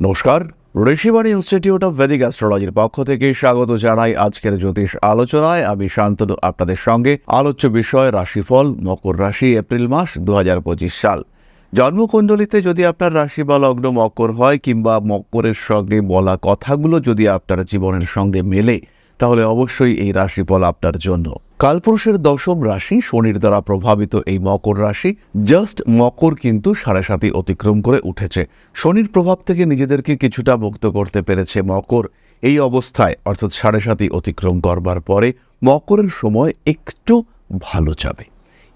নমস্কার Rishibani institute of Vedic অ্যাস্ট্রোলজির পক্ষ থেকে স্বাগত জানাই আজকের জ্যোতিষ আলোচনায়। আমি শান্তনু, আপনাদের সঙ্গে আলোচ্য বিষয় রাশিফল, মকর রাশি, এপ্রিল মাস দু হাজার পঁচিশ সাল। জন্মকুণ্ডলিতে যদি আপনার রাশি বা লগ্ন মকর হয় কিংবা মকরের সঙ্গে বলা কথাগুলো যদি আপনার জীবনের সঙ্গে মেলে তাহলে অবশ্যই এই রাশিফল আপনার জন্য। কালপুরুষের দশম রাশি শনির দ্বারা প্রভাবিত এই মকর রাশি জাস্ট মকর কিন্তু সাড়ে সাতই অতিক্রম করে উঠেছে। শনির প্রভাব থেকে নিজেদেরকে কিছুটা মুক্ত করতে পেরেছে মকর। এই অবস্থায় অর্থাৎ সাড়ে সাতই অতিক্রম করবার পরে মকরের সময় একটু ভালো যাবে।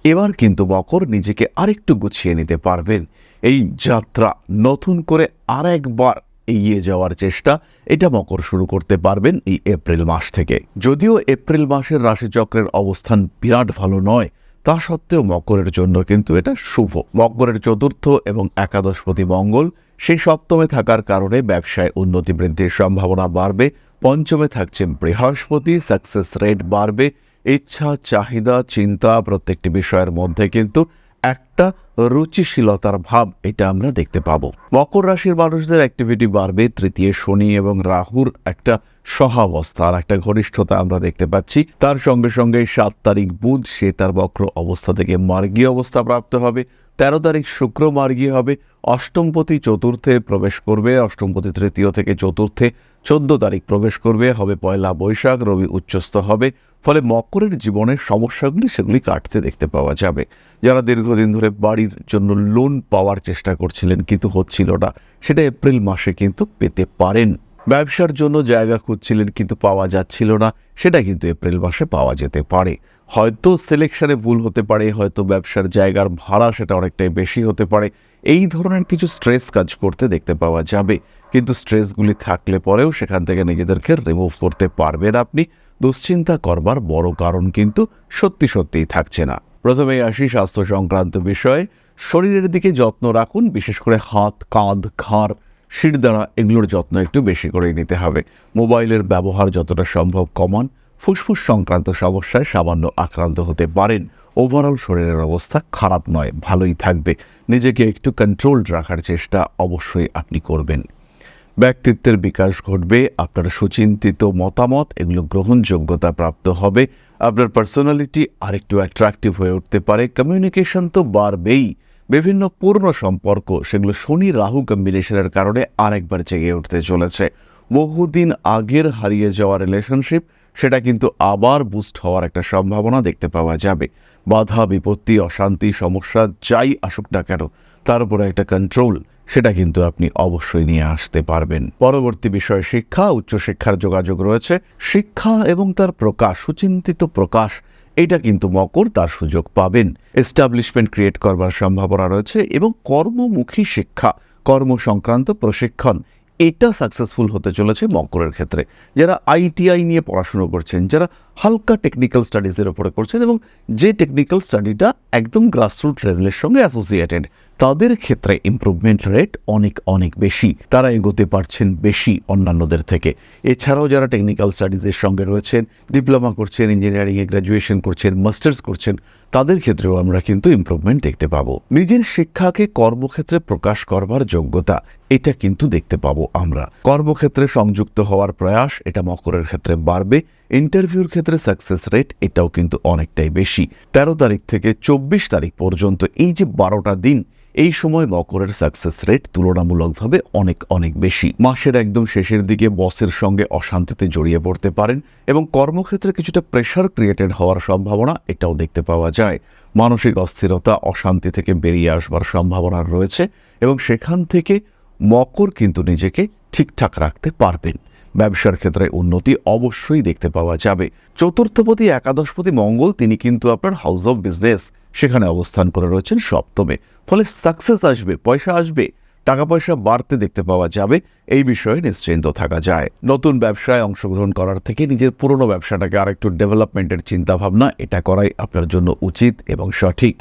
এবার কিন্তু মকর নিজেকে আরেকটু গুছিয়ে নিতে পারবেন। এই যাত্রা নতুন করে আর একবার এগিয়ে যাওয়ার চেষ্টা। এটা মকর শুরু করতে পারবেন এই এপ্রিল মাস থেকে। যদিও এপ্রিল মাসের রাশিচক্রের অবস্থান বিরাট ভালো নয়, তা সত্ত্বেও মকরের জন্য কিন্তু এটা শুভ। মকরের চতুর্থ এবং একাদশপতি মঙ্গল সেই সপ্তমে থাকার কারণে ব্যবসায় উন্নতি বৃদ্ধির সম্ভাবনা বাড়বে। পঞ্চমে থাকছে বৃহস্পতি সাকসেস রেট বাড়বে। ইচ্ছা, চাহিদা, চিন্তা প্রত্যেকটি বিষয়ের মধ্যে কিন্তু একটা রুচিশীলতার ভাব এটা আমরা দেখতে পাবো। মকর রাশির মানুষদের অ্যাক্টিভিটি বাড়বে, তৃতীয় শনি এবং রাহুর একটা সহাবস্থা আর একটা ঘনিষ্ঠতা আমরা দেখতে পাচ্ছি। তার সঙ্গে সঙ্গে সাত তারিখ বুধ, সে তার বক্র অবস্থা থেকে মার্গীয় অবস্থা প্রাপ্ত হবে। তেরো তারিখ শুক্র মার্গী হবে। অষ্টমপতি চতুর্থে প্রবেশ করবে, অষ্টমপতি তৃতীয় থেকে চতুর্থে চোদ্দ তারিখ প্রবেশ করবে, হবে পয়লা বৈশাখ, রবি উচ্চস্থ হবে, ফলে মকরের জীবনের সমস্যাগুলি সেগুলি কাটতে দেখতে পাওয়া যাবে। যারা দীর্ঘদিন ধরে বাড়ির জন্য লোন পাওয়ার চেষ্টা করছিলেন কিন্তু হচ্ছিল না, সেটা এপ্রিল মাসে কিন্তু পেতে পারেন। ব্যবসার জন্য জায়গা খুঁজছিলেন কিন্তু পাওয়া যাচ্ছিল না, সেটা কিন্তু এপ্রিল মাসে পাওয়া যেতে পারে। হয়তো সিলেকশনে ভুল হতে পারে, হয়তো ব্যবসার জায়গার ভাড়া সেটা অনেকটাই বেশি হতে পারে। এই ধরনের কিছু স্ট্রেস কাজ করতে দেখতে পাওয়া যাবে। কিন্তু স্ট্রেসগুলি থাকলে পরেও সেখান থেকে নিজেদেরকে রিমুভ করতে পারবেন আপনি। দুশ্চিন্তা করবার বড় কারণ কিন্তু সত্যি সত্যিই থাকছে না। প্রথমেই আসি স্বাস্থ্য সংক্রান্ত বিষয়ে। শরীরের দিকে যত্ন রাখুন, বিশেষ করে হাত, কাঁধ, ঘাড় শিরদাঁড়া এগুলোর যত্ন একটু বেশি করে নিতে হবে। মোবাইলের ব্যবহার যতটা সম্ভব কমান। ফুসফুস সংক্রান্ত সমস্যায় সামান্য আক্রান্ত হতে পারেন। ওভারঅল শরীরের অবস্থা খারাপ নয়, ভালোই থাকবে। নিজেকে একটু কন্ট্রোলড রাখার চেষ্টা অবশ্যই আপনি করবেন। ব্যক্তিত্বের বিকাশ ঘটবে, আপনার সুচিন্তিত মতামত, এগুলো গ্রহণযোগ্যতা প্রাপ্ত হবে, আপনার পার্সোনালিটি আরেকটু অ্যাট্রাকটিভ হয়ে উঠতে পারে কমিউনিকেশন তো বাড়বেই, বিভিন্ন পূর্ণ সম্পর্ক, সেগুলো শনি রাহু কম্বিনেশনের কারণে আরেকবার জেগে উঠতে চলেছে। বহুদিন আগের হারিয়ে যাওয়া রিলেশনশিপ সেটা কিন্তু আবার বুস্ট হওয়ার একটা সম্ভাবনা দেখতে পাওয়া যাবে। বাধা, বিপত্তি, অশান্তি, সমস্যা, যাই আসুক না কেন, তার উপরে একটা কন্ট্রোল সেটা কিন্তু আপনি অবশ্যই নিয়ে আসতে পারবেন। পরবর্তী বিষয় শিক্ষা, উচ্চশিক্ষার যোগাযোগ রয়েছে। শিক্ষা এবং তার প্রকাশ, সুচিন্তিত প্রকাশ, এটা কিন্তু মকর তার সুযোগ পাবেন। এস্টাবলিশমেন্ট ক্রিয়েট করবার সম্ভাবনা রয়েছে এবং কর্মমুখী শিক্ষা কর্ম সংক্রান্ত প্রশিক্ষণ, এটা সাকসেসফুল হতে চলেছে মকরের ক্ষেত্রে। যারা আইটিআই নিয়ে পড়াশুনো করছেন, যারা হালকা টেকনিক্যাল স্টাডিজের ওপরে করছেন এবং যে টেকনিক্যাল স্টাডিটা একদম গ্রাসরুট লেভেলের সঙ্গে অ্যাসোসিয়েটেড তাদের ক্ষেত্রে ইম্প্রুভমেন্ট রেট অনেক অনেক বেশি। তারা এগোতে পারছেন বেশি অন্যান্যদের থেকে। এছাড়াও যারা টেকনিক্যাল স্টাডিজের সঙ্গে রয়েছেন ডিপ্লোমা করছেন ইঞ্জিনিয়ারিংয়ে গ্র্যাজুয়েশন করছেন মাস্টার্স করছেন তাদের ক্ষেত্রেও আমরা কিন্তু ইমপ্রুভমেন্ট দেখতে পাবো। নিজের শিক্ষাকে কর্মক্ষেত্রে প্রকাশ করবার যোগ্যতা, এটা কিন্তু দেখতে পাবো আমরা। কর্মক্ষেত্রে সংযুক্ত হওয়ার প্রয়াস, এটা মকরের ক্ষেত্রে বাড়বে। ইন্টারভিউর ক্ষেত্রে সাকসেস রেট এটাও কিন্তু অনেকটাই বেশি। তেরো তারিখ থেকে চব্বিশ তারিখ পর্যন্ত এই যে বারোটা দিন, এই সময় মকরের সাকসেস রেট তুলনামূলকভাবে অনেক অনেক বেশি। মাসের একদম শেষের দিকে বসের সঙ্গে অশান্তিতে জড়িয়ে পড়তে পারেন এবং কর্মক্ষেত্রে কিছুটা প্রেশার ক্রিয়েটেড হওয়ার সম্ভাবনা, এটাও দেখতে পাওয়া যায়। মানসিক অস্থিরতা, অশান্তি থেকে বেরিয়ে আসবার সম্ভাবনা রয়েছে এবং সেখান থেকে মকর কিন্তু নিজেকে ঠিকঠাক রাখতে পারবেন। ব্যবসার ক্ষেত্রে উন্নতি অবশ্যই দেখতে পাওয়া যাবে। চতুর্থপতি, একাদশপতি, মঙ্গল, তিনি কিন্তু আপনার হাউস অফ বিজনেস সেখানে অবস্থান করে রয়েছেন সপ্তমে। ফলে সাকসেস আসবে, পয়সা আসবে। টাকা পয়সা বাড়তে দেখতে পাওয়া যাবে। এই বিষয়ে নিশ্চিন্ত থাকা যায়। নতুন ব্যবসায় অংশগ্রহণ করার থেকে নিজের পুরনো ব্যবসাটাকে আরেকটু ডেভেলপমেন্টের চিন্তাভাবনা, এটা করাই আপনার জন্য উচিত এবং সঠিক।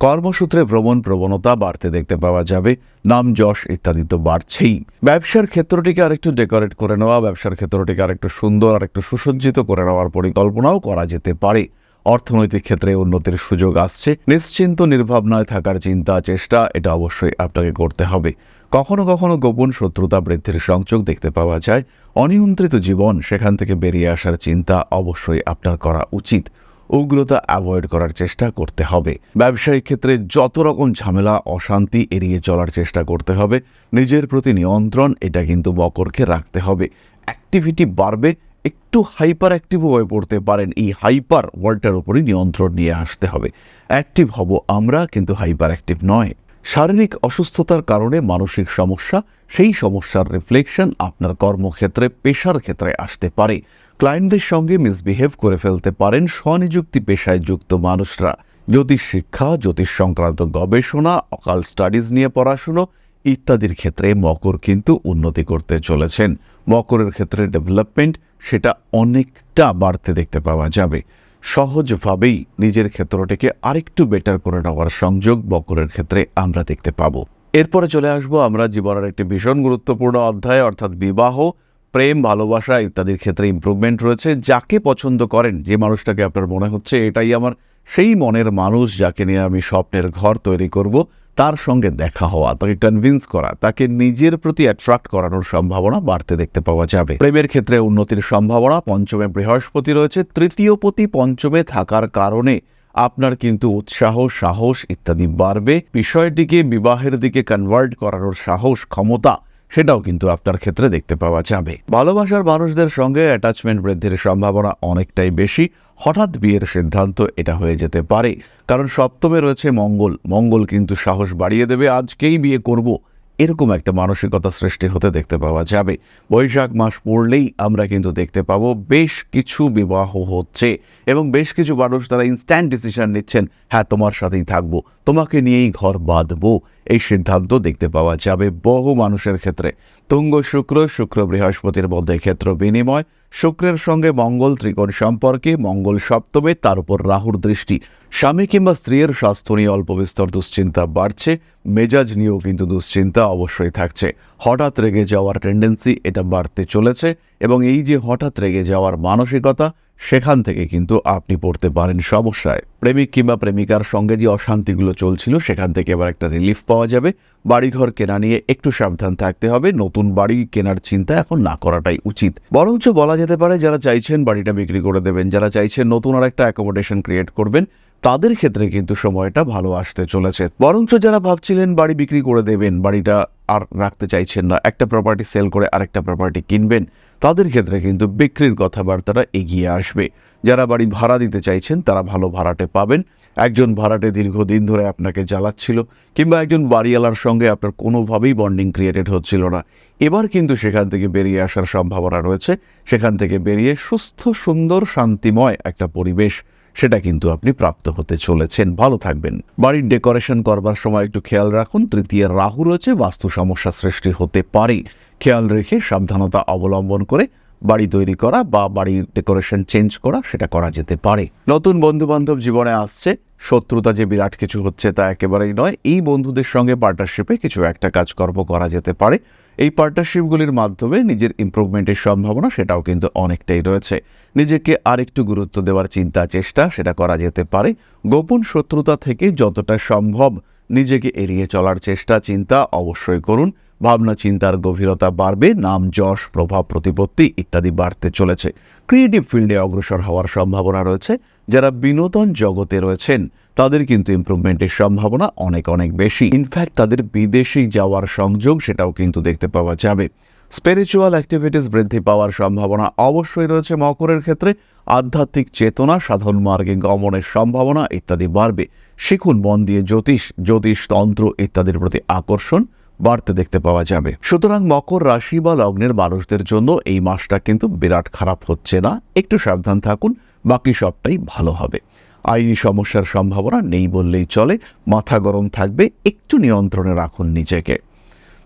কর্মসূত্রে ভ্রমণ প্রবণতা বাড়তে দেখতে পাওয়া যাবে, নাম যশ ইত্যাদি তো বাড়ছেই। ব্যবসার ক্ষেত্রটিকে আরেকটু ডেকোরেট করে নেওয়া, ব্যবসার ক্ষেত্রটিকে আরেকটু সুন্দর, আরেকটু সুসজ্জিত করে নেওয়ার পরিকল্পনাও করা যেতে পারে। অর্থনৈতিক ক্ষেত্রে উন্নতির সুযোগ আসছে, নিশ্চিন্ত নির্ভাবনায় থাকার চিন্তা, চেষ্টা, এটা অবশ্যই আপনাকে করতে হবে। কখনো কখনো গোপন শত্রুতা বৃদ্ধির সংযোগ দেখতে পাওয়া যায়। অনিয়ন্ত্রিত জীবন সেখান থেকে বেরিয়ে আসার চিন্তা অবশ্যই আপনার করা উচিত। উগ্রতা অ্যাভয়েড করার চেষ্টা করতে হবে। ব্যবসায়িক ক্ষেত্রে যত রকম ঝামেলা, অশান্তি এড়িয়ে চলার চেষ্টা করতে হবে। নিজের প্রতি নিয়ন্ত্রণ, এটা কিন্তু মকরকে রাখতে হবে। অ্যাক্টিভিটি বাড়বে একটু হাইপার অ্যাক্টিভ হয়ে পড়তে পারেন। এই হাইপার ওয়ার্ডটার উপরই নিয়ন্ত্রণ নিয়ে আসতে হবে। অ্যাক্টিভ হব আমরা, কিন্তু হাইপার অ্যাক্টিভ নয়। শারীরিক অসুস্থতার কারণে মানসিক সমস্যা, সেই সমস্যার রিফ্লেকশন আপনার কর্মক্ষেত্রে, পেশার ক্ষেত্রে আসতে পারে। ক্লায়েন্টদের সঙ্গে মিসবিহেভ করে ফেলতে পারেন, স্বনিযুক্তি পেশায় যুক্ত মানুষরা। জ্যোতিষ শিক্ষা, জ্যোতিষ সংক্রান্ত গবেষণা অকাল স্টাডিজ নিয়ে পড়াশুনো ইত্যাদির ক্ষেত্রে মকর কিন্তু উন্নতি করতে চলেছেন। মকরের ক্ষেত্রে ডেভেলপমেন্ট সেটা অনেকটা বাড়তে দেখতে পাওয়া যাবে। সহজভাবেই নিজের ক্ষেত্রটিকে আরেকটু বেটার করে নেওয়ার সংযোগ বকরের ক্ষেত্রে আমরা দেখতে পাবো। এরপরে চলে আসব আমরা জীবনের একটি ভীষণ গুরুত্বপূর্ণ অধ্যায়, অর্থাৎ বিবাহ, প্রেম, ভালোবাসা ইত্যাদির ক্ষেত্রে ইমপ্রুভমেন্ট রয়েছে। যাকে পছন্দ করেন, যে মানুষটাকে আপনার মনে হচ্ছে, এটাই আমার সেই মনের মানুষ যাকে নিয়ে আমি স্বপ্নের ঘর তৈরি করব। তার সঙ্গে দেখা হওয়া, তাকে কনভিন্স করা, তাকে নিজের প্রতি অ্যাট্রাক্ট করানোর সম্ভাবনা বাড়তে দেখতে পাওয়া যাবে। প্রেমের ক্ষেত্রে উন্নতির সম্ভাবনা পঞ্চমে বৃহস্পতি রয়েছে, তৃতীয় পতি পঞ্চমে থাকার কারণে আপনার কিন্তু উৎসাহ, সাহস ইত্যাদি বাড়বে। বিষয়টিকে বিবাহের দিকে কনভার্ট করানোর সাহস, ক্ষমতা সেটাও কিন্তু আপনার ক্ষেত্রে দেখতে পাওয়া যাবে। ভালোবাসার মানুষদের সঙ্গে অ্যাটাচমেন্ট বৃদ্ধির সম্ভাবনা অনেকটাই বেশি। হঠাৎ বিয়ের সিদ্ধান্ত এটা হয়ে যেতে পারে। কারণ সপ্তমে রয়েছে মঙ্গল। মঙ্গল কিন্তু সাহস বাড়িয়ে দেবে, আজকেই বিয়ে করব। এরকম একটা মানসিকতা সৃষ্টি হতে দেখতে পাওয়া যাবে। বৈশাখ মাস পড়লেই আমরা কিন্তু দেখতে পাবো বেশ কিছু বিবাহ হচ্ছে এবং বেশ কিছু মানুষ তারা ইনস্ট্যান্ট ডিসিশন নিচ্ছেন হ্যাঁ তোমার সাথেই থাকব। তোমাকে নিয়েই ঘর বাঁধবো। এই সিদ্ধান্ত দেখতে পাওয়া যাবে বহু মানুষের ক্ষেত্রে। তুঙ্গ শুক্র শুক্র বৃহস্পতির মধ্যে ক্ষেত্র বিনিময় শুক্রের সঙ্গে মঙ্গল ত্রিকোণ সম্পর্কে মঙ্গল সপ্তমে তার উপর রাহুর দৃষ্টি। স্বামী কিংবা স্ত্রীর স্বাস্থ্য নিয়ে অল্প বিস্তর দুশ্চিন্তা বাড়ছে, মেজাজ নিয়েও কিন্তু দুশ্চিন্তা অবশ্যই থাকছে। হঠাৎ রেগে যাওয়ার টেন্ডেন্সি এটা বাড়তে চলেছে এবং এই যে হঠাৎ রেগে যাওয়ার মানসিকতা, সেখান থেকে কিন্তু আপনি পড়তে পারেন সমস্যায়। প্রেমিক কিংবা প্রেমিকার সঙ্গে যে অশান্তিগুলো চলছিল, সেখান থেকে এবার একটা রিলিফ পাওয়া যাবে। বাড়িঘর কেনা নিয়ে একটু সাবধান থাকতে হবে, নতুন বাড়ি কেনার চিন্তা এখন না করাটাই উচিত। বরঞ্চ বলা যেতে পারে, যারা চাইছেন বাড়িটা বিক্রি করে দেবেন, যারা চাইছেন নতুন আর একটা অ্যাকোমোডেশন ক্রিয়েট করবেন, তাদের ক্ষেত্রে কিন্তু সময়টা ভালো আসতে চলেছে। বরঞ্চ যারা ভাবছিলেন বাড়ি বিক্রি করে দেবেন, বাড়িটা আর রাখতে চাইছেন না, একটা প্রপার্টি সেল করে আরেকটা প্রপার্টি কিনবেন তাদের ক্ষেত্রে কিন্তু বিক্রির কথাবার্তাটা এগিয়ে আসবে। যারা বাড়ি ভাড়া দিতে চাইছেন, তারা ভালো ভাড়াটে পাবেন। একজন ভাড়াটে দীর্ঘদিন ধরে আপনাকে জ্বালাচ্ছিল, কিংবা একজন বাড়িওয়ালার সঙ্গে আপনার কোনোভাবেই বন্ডিং ক্রিয়েটেড হচ্ছিল না। এবার কিন্তু সেখান থেকে বেরিয়ে আসার সম্ভাবনা রয়েছে। সেখান থেকে বেরিয়ে সুস্থ, সুন্দর, শান্তিময় একটা পরিবেশ, সেটা কিন্তু আপনি প্রাপ্ত হতে চলেছেন। ভালো থাকবেন। বাড়ির ডেকোরেশন করবার সময় একটু খেয়াল রাখুন, তৃতীয় রাহু রয়েছে, বাস্তু সমস্যা সৃষ্টি হতে পারে। খেয়াল রেখে সাবধানতা অবলম্বন করে বাড়ি তৈরি করা বা বাড়ির ডেকোরেশন চেঞ্জ করা সেটা করা যেতে পারে। নতুন বন্ধু বান্ধব জীবনে আসছে, শত্রুতা যে বিরাট কিছু হচ্ছে তা একেবারেই নয়, এই বন্ধুদের সঙ্গে পার্টনারশিপে কিছু একটা কাজকর্ম করা যেতে পারে। এই পার্টনারশিপগুলির মাধ্যমে নিজের ইমপ্রুভমেন্টের সম্ভাবনা সেটাও কিন্তু অনেকটাই রয়েছে। নিজেকে আরেকটু গুরুত্ব দেওয়ার চিন্তা, চেষ্টা সেটা করা যেতে পারে। গোপন শত্রুতা থেকে যতটা সম্ভব নিজেকে এড়িয়ে চলার চেষ্টা, চিন্তা অবশ্যই করুন। ভাবনা, চিন্তার গভীরতা বাড়বে, নাম, যশ, প্রভাব, প্রতিপত্তি ইত্যাদি বাড়তে চলেছে। ক্রিয়েটিভ ফিল্ডে অগ্রসর হওয়ার সম্ভাবনা রয়েছে। যারা বিনোদন জগতে রয়েছেন, তাদের কিন্তু ইমপ্রুভমেন্টের সম্ভাবনা অনেক অনেক বেশি। ইনফ্যাক্ট তাদের বিদেশে যাওয়ার সংযোগ সেটাও কিন্তু দেখতে পাওয়া যাবে। স্পিরিচুয়াল অ্যাক্টিভিটিস বৃদ্ধি পাওয়ার সম্ভাবনা অবশ্যই রয়েছে মকরের ক্ষেত্রে। আধ্যাত্মিক চেতনা, সাধন মার্গে গমনের সম্ভাবনা ইত্যাদি বাড়বে। শিখুন মন দিয়ে জ্যোতিষ জ্যোতিষ তন্ত্র ইত্যাদির প্রতি আকর্ষণ। বাড়তে দেখতে পাওয়া যাবে। সুতরাং মকর রাশি বা লগ্নের মানুষদের জন্য এই মাসটা কিন্তু বিরাট খারাপ হচ্ছে না। একটু সাবধান থাকুন, বাকি সবটাই ভালো হবে। আইনি সমস্যার সম্ভাবনা নেই বললেই চলে, মাথা গরম থাকবে, একটু নিয়ন্ত্রণে রাখুন নিজেকে।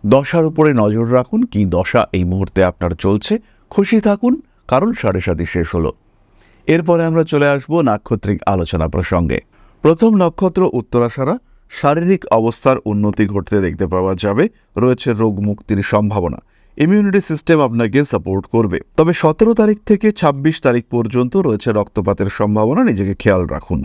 দশার উপরে নজর রাখুন, কি দশা এই মুহূর্তে আপনার চলছে। খুশি থাকুন, কারণ সাড়ে সাথে শেষ হলো। এরপরে আমরা চলে আসব নাক্ষত্রিক আলোচনা প্রসঙ্গে। প্রথম নক্ষত্র উত্তরাশারা শারীরিক অবস্থার উন্নতি ঘটতে দেখতে পাওয়া যাবে, রয়েছে রোগ মুক্তির সম্ভাবনা। ইমিউনিটি সিস্টেম আপনাকে সাপোর্ট করবে। তবে সতেরো তারিখ থেকে ২৬ তারিখ পর্যন্ত রয়েছে রক্তপাতের সম্ভাবনা, নিজেকে খেয়াল রাখুন।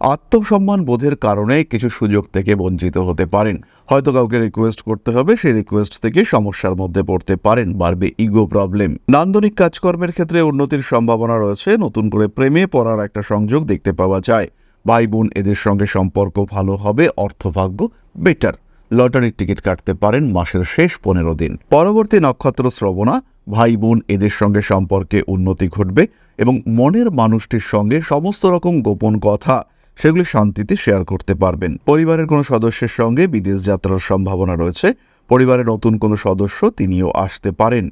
আত্মসম্মান বোধের কারণে কিছু সুযোগ থেকে বঞ্চিত হতে পারেন। হয়তো কাউকে রিকোয়েস্ট করতে হবে, সেই রিকোয়েস্ট থেকে সমস্যার মধ্যে পড়তে পারেন, বাড়বে ইগো প্রবলেম নান্দনিক কাজকর্মের ক্ষেত্রে উন্নতির সম্ভাবনা রয়েছে, নতুন করে প্রেমে পড়ার একটা সংযোগ দেখতে পাওয়া যায়। ভাই বোন এদের সঙ্গে সম্পর্ক ভালো হবে, অর্থভাগ্য বেটার লটারির টিকিট কাটতে পারেন মাসের শেষ পনেরো দিন। পরবর্তী নক্ষত্র শ্রবণা ভাই বোন এদের সঙ্গে সম্পর্কে উন্নতি ঘটবে এবং মনের মানুষটির সঙ্গে সমস্ত রকম গোপন কথা সেগুলি শান্তিতে শেয়ার করতে পারবেন। পরিবারের কোনো সদস্যের সঙ্গে বিদেশ যাত্রার সম্ভাবনা রয়েছে। পরিবারের নতুন কোনো সদস্য তিনিও আসতে পারেন।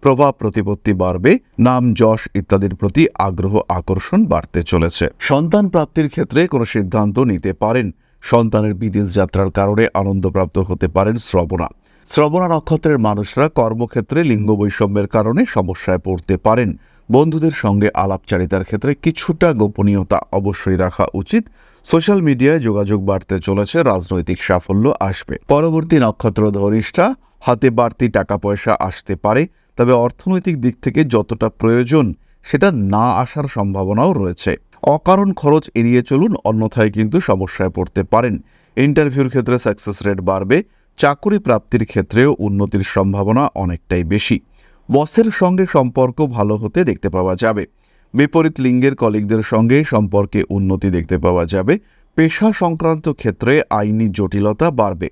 প্রভাব প্রতিপত্তি বাড়বে, নাম যশ ইত্যাদির প্রতি আগ্রহ আকর্ষণ বাড়তে চলেছে। সন্তান প্রাপ্তির ক্ষেত্রে কোনো সিদ্ধান্ত নিতে পারেন। সন্তানের বিদেশ যাত্রার কারণে আনন্দপ্রাপ্ত হতে পারেন শ্রবণা। শ্রবণা নক্ষত্রের মানুষরা কর্মক্ষেত্রে লিঙ্গ বৈষম্যের কারণে সমস্যায় পড়তে পারেন। বন্ধুদের সঙ্গে আলাপচারিতার ক্ষেত্রে কিছুটা গোপনীয়তা অবশ্যই রাখা উচিত। সোশ্যাল মিডিয়ায় যোগাযোগ বাড়তে চলেছে, রাজনৈতিক সাফল্য আসবে। পরবর্তী নক্ষত্র ধরিষ্ঠা হাতে বাড়তি টাকা পয়সা আসতে পারে। তবে অর্থনৈতিক দিক থেকে যতটা প্রয়োজন, সেটা না আসার সম্ভাবনাও রয়েছে। অকারণ খরচ এড়িয়ে চলুন, অন্যথায় কিন্তু সমস্যায় পড়তে পারেন। ইন্টারভিউর ক্ষেত্রে সাকসেস রেট বাড়বে, চাকরি প্রাপ্তির ক্ষেত্রেও উন্নতির সম্ভাবনা অনেকটাই বেশি। বসের সঙ্গে সম্পর্ক ভালো হতে দেখতে পাওয়া যাবে। বিপরীত লিঙ্গের কলিগদের সঙ্গে সম্পর্কে উন্নতি দেখতে পাওয়া যাবে। পেশা সংক্রান্ত ক্ষেত্রে আইনি জটিলতা বাড়বে।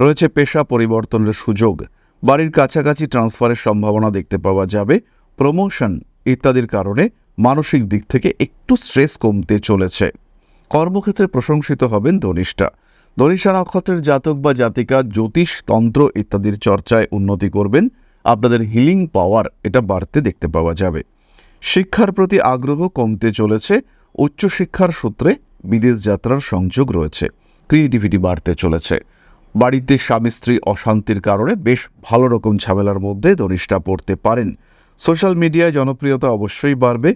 রয়েছে পেশা পরিবর্তনের সুযোগ। বাড়ির কাছাকাছি ট্রান্সফারের সম্ভাবনা দেখতে পাওয়া যাবে। প্রমোশন ইত্যাদির কারণে মানসিক দিক থেকে একটু স্ট্রেস কমতে চলেছে। কর্মক্ষেত্রে প্রশংসিত হবেন ধনিষ্ঠা। ধনিষ্ঠা নক্ষত্রের জাতক বা জাতিকা, জ্যোতিষ, তন্ত্র ইত্যাদির চর্চায় উন্নতি করবেন। আপনাদের হিলিং পাওয়ার এটা বাড়তে দেখতে পাওয়া যাবে। শিক্ষার প্রতি আগ্রহ কমতে চলেছে। উচ্চশিক্ষার সূত্রে বিদেশ যাত্রার সংযোগ রয়েছে। ক্রিয়েটিভিটি বাড়তে চলেছে। বাড়িতে স্বামী স্ত্রী অশান্তির কারণে বেশ ভালো রকম ঝামেলার মধ্যে ধনিষ্ঠা পড়তে পারেন। সোশ্যাল মিডিয়ায় জনপ্রিয়তা অবশ্যই বাড়বে।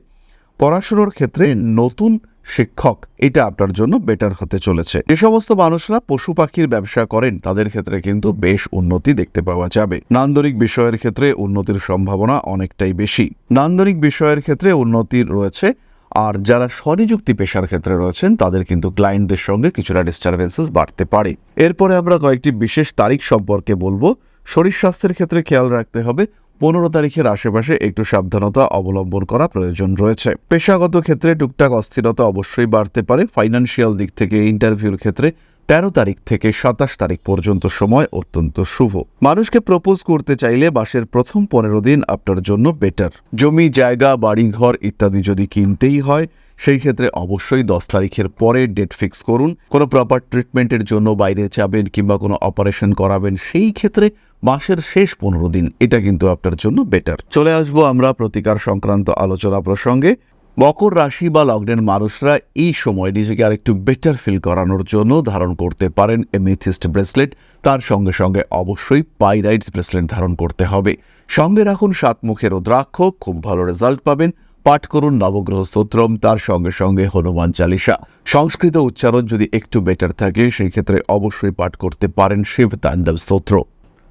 পড়াশুনোর ক্ষেত্রে নতুন শিক্ষক, এটা আপনার জন্য বেটার হতে চলেছে। যে সমস্ত মানুষরা পশু পাখির ব্যবসা করেন, তাদের ক্ষেত্রে কিন্তু বেশ উন্নতি দেখতে পাওয়া যাবে। নান্দনিক বিষয়ের ক্ষেত্রে উন্নতির সম্ভাবনা অনেকটাই বেশি। নান্দনিক বিষয়ের ক্ষেত্রে উন্নতি রয়েছে আর যারা স্বনিযুক্তি পেশার ক্ষেত্রে রয়েছেন, তাদের কিন্তু ক্লায়েন্টদের সঙ্গে কিছুটা ডিস্টারবেন্সেস বাড়তে পারে। এরপরে আমরা কয়েকটি বিশেষ তারিখ সম্পর্কে বলব। শরীর স্বাস্থ্যের ক্ষেত্রে খেয়াল রাখতে হবে, পনেরো তারিখের আশেপাশে একটু সাবধানতা অবলম্বন করা প্রয়োজন রয়েছে। পেশাগত ক্ষেত্রে টুকটাক অস্থিরতা অবশ্যই বাড়তে পারে। ফাইন্যান্সিয়াল দিক থেকে ইন্টারভিউর ক্ষেত্রে তেরো তারিখ থেকে সাতাশ তারিখ পর্যন্ত সময় অত্যন্ত শুভ। মানুষকে প্রপোজ করতে চাইলে মাসের প্রথম পনেরো দিন আপনার জন্য বেটার জমি, জায়গা, বাড়িঘর ইত্যাদি যদি কিনতেই হয়, সেই ক্ষেত্রে অবশ্যই দশ তারিখের পরে ডেট ফিক্স করুন। কোনো প্রপার ট্রিটমেন্টের জন্য বাইরে যাবেন কিংবা কোনো অপারেশন করাবেন, সেই ক্ষেত্রে মাসের শেষ পনেরো দিন, এটা কিন্তু আপনার জন্য বেটার চলে আসব আমরা প্রতিকার সংক্রান্ত আলোচনা প্রসঙ্গে। মকর রাশি বা লগ্নের মানুষরা এই সময় নিজেকে আরেকটু বেটার ফিল করানোর জন্য ধারণ করতে পারেন এমিথিস্ট ব্রেসলেট তার সঙ্গে সঙ্গে অবশ্যই পাইরাইটস ব্রেসলেট ধারণ করতে হবে। সঙ্গে রাখুন সাতমুখের রুদ্রাক্ষ, খুব ভালো রেজাল্ট পাবেন। পাঠ করুন নবগ্রহ স্তোত্রম, তার সঙ্গে সঙ্গে হনুমান চালিসা। সংস্কৃত উচ্চারণ যদি একটু বেটার থাকে, সেই ক্ষেত্রে অবশ্যই পাঠ করতে পারেন শিব তাণ্ডব স্তোত্র।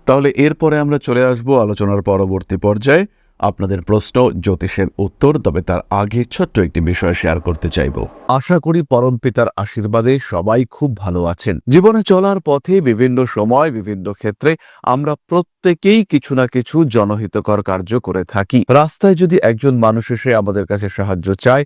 তাহলে এরপরে আমরা চলে আসব আলোচনার পরবর্তী পর্যায়ে। আপনাদের প্রশ্ন, জ্যোতিষের উত্তর, তবে তার আগে ছোট্ট একটি বিষয় শেয়ার করতে চাইব। আশা করি পরম পিতার আশীর্বাদে সবাই খুব ভালো আছেন। জীবনে চলার পথে বিভিন্ন সময়, বিভিন্ন ক্ষেত্রে আমরা প্রত্যেকেই কিছু না কিছু জনহিতকর কার্য করে থাকি। রাস্তায় যদি একজন মানুষ এসে আমাদের কাছে সাহায্য চায়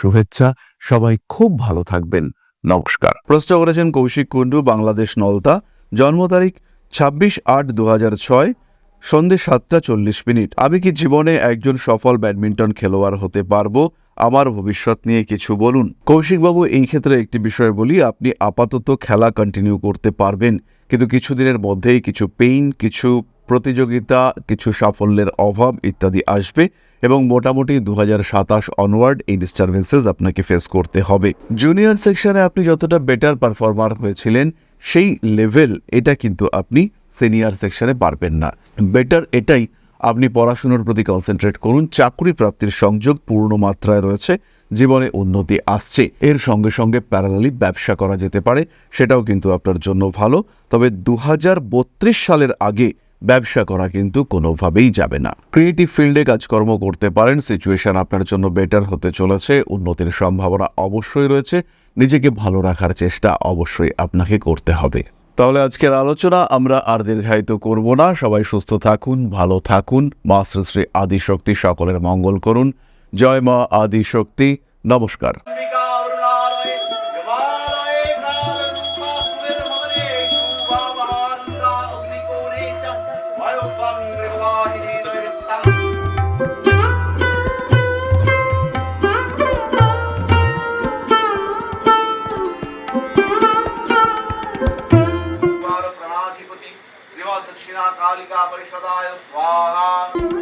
শুভেচ্ছা। সবাই খুব ভালো থাকবেন। নমস্কার। প্রশ্ন করেছেন কৌশিক কুণ্ডু, বাংলাদেশ নলতা। জন্ম তারিখ ছাব্বিশ আট দু ছয়, সন্ধে সাতটা চল্লিশ মিনিট। আমি কি জীবনে একজন সফল ব্যাডমিন্টন খেলোয়াড় হতে পারব? আমার ভবিষ্যৎ নিয়ে কিছু বলুন। কৌশিকবাবু, এই ক্ষেত্রে একটি বিষয় বলি, আপনি আপাতত খেলা কন্টিনিউ করতে পারবেন। কিন্তু কিছুদিনের মধ্যেই কিছু পেইন কিছু প্রতিযোগিতা, কিছু সাফল্যের অভাব ইত্যাদি আসবে। এবং মোটামুটি দু হাজার সাতাশ অনওয়ার্ড এই ডিস্টারবেন্সেস আপনাকে ফেস করতে হবে। জুনিয়র সেকশনে আপনি যতটা বেটার পারফর্মার হয়েছিলেন, সেই লেভেল এটা কিন্তু আপনি সিনিয়র সেকশনে পারবেন না। বেটার এটাই আপনি পড়াশুনোর প্রতি কনসেন্ট্রেট করুন, চাকরি প্রাপ্তির সংযোগ পূর্ণ মাত্রায় রয়েছে, জীবনে উন্নতি আসছে। এর সঙ্গে সঙ্গে প্যারালালি ব্যবসা করা যেতে পারে, সেটাও কিন্তু আপনার জন্য ভালো। তবে দু হাজার বত্রিশ সালের আগে ব্যবসা করা কিন্তু কোনোভাবেই যাবে না। ক্রিয়েটিভ ফিল্ডে কাজকর্ম করতে পারেন সিচুয়েশন আপনার জন্য বেটার হতে চলেছে, উন্নতির সম্ভাবনা অবশ্যই রয়েছে, নিজেকে ভালো রাখার চেষ্টা অবশ্যই আপনাকে করতে হবে। তাহলে আজকের আলোচনা আমরা আর দীর্ঘায়িত করব না, সবাই সুস্থ থাকুন, ভালো থাকুন, মা শ্রী আদিশক্তি সকলের মঙ্গল করুন। জয় মা আদিশক্তি, নমস্কার। Uh-huh.